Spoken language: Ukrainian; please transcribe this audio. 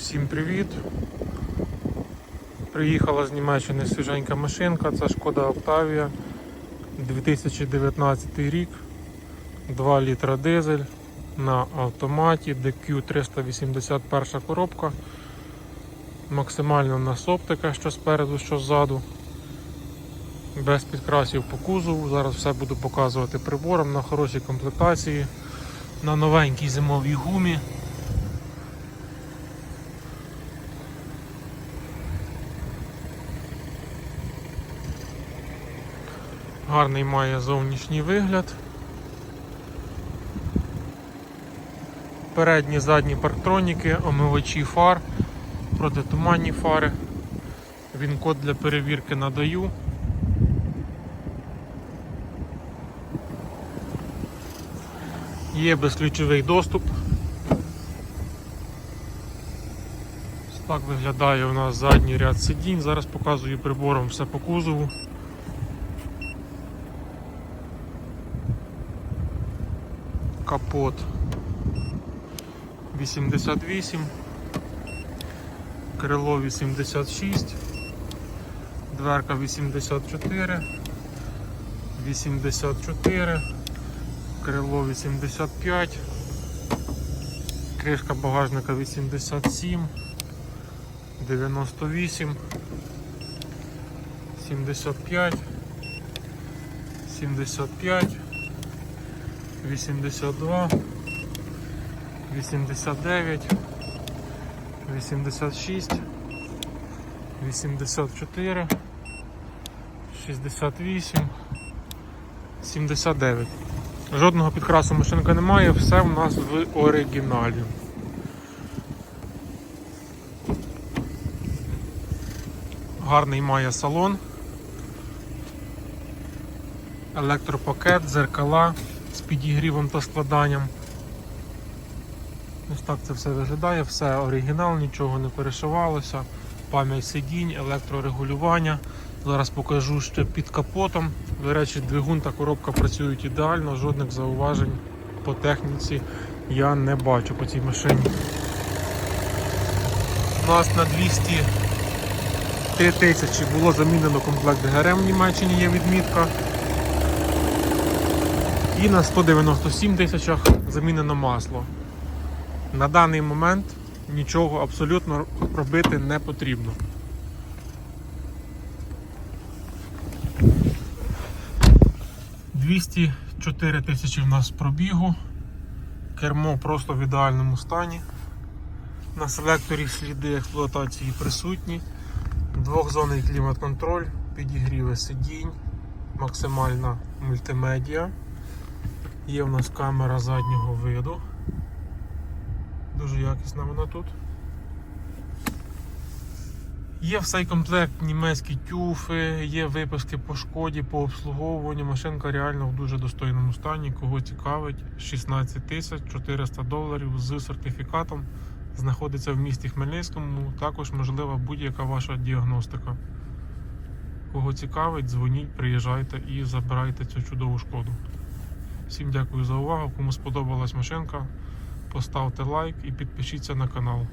Всім привіт! Приїхала з Німеччини свіженька машинка, це шкода Octavia 2019 рік, 2 літра дизель на автоматі, DQ 381 коробка. Максимально у нас оптика, що спереду, що ззаду. Без підкрасів по кузову. Зараз все буду показувати прибором на хорошій комплектації, на новенькій зимовій гумі. Гарний має зовнішній вигляд. Передні, задні парктроніки, омивачі фар, протитуманні фари. Він код для перевірки надаю. Є безключовий доступ. Так виглядає у нас задній ряд сидінь. Зараз показую прибором все по кузову. Капот. 88, крило 86, дверка 84, 84, крило 85, кришка багажника 87, 98, 75, 75, 82, 89, 86, 84, 68, 79. Жодного підкрасу машинка немає, все в нас в оригіналі. Гарний має салон. Електропакет, дзеркала з підігрівом та складанням. Ось так це все виглядає, все оригінал, нічого не перешивалося, пам'ять сидінь, електрорегулювання. Зараз покажу ще під капотом. До речі, двигун та коробка працюють ідеально, жодних зауважень по техніці я не бачу по цій машині. У нас на 203 тисячі було замінено комплект ГРМ в Німеччині, є відмітка. І на 197 тисячах замінено масло. На даний момент нічого абсолютно робити не потрібно. Двісті чотири тисячі в нас пробігу. Кермо просто в ідеальному стані. На селекторі сліди експлуатації присутні. Двохзонний клімат-контроль, підігріви сидінь, максимальна мультимедіа. Є в нас камера заднього виду. Дуже якісна вона тут. Є в цей комплект німецькі тюфи, є виписки по шкоді, по обслуговуванню. Машинка реально в дуже достойному стані. Кого цікавить, 16 тисяч 400 доларів з сертифікатом. Знаходиться в місті Хмельницькому. Також можлива будь-яка ваша діагностика. Кого цікавить, дзвоніть, приїжджайте і забирайте цю чудову шкоду. Всім дякую за увагу. Кому сподобалась машинка, поставте лайк і підпишіться на канал.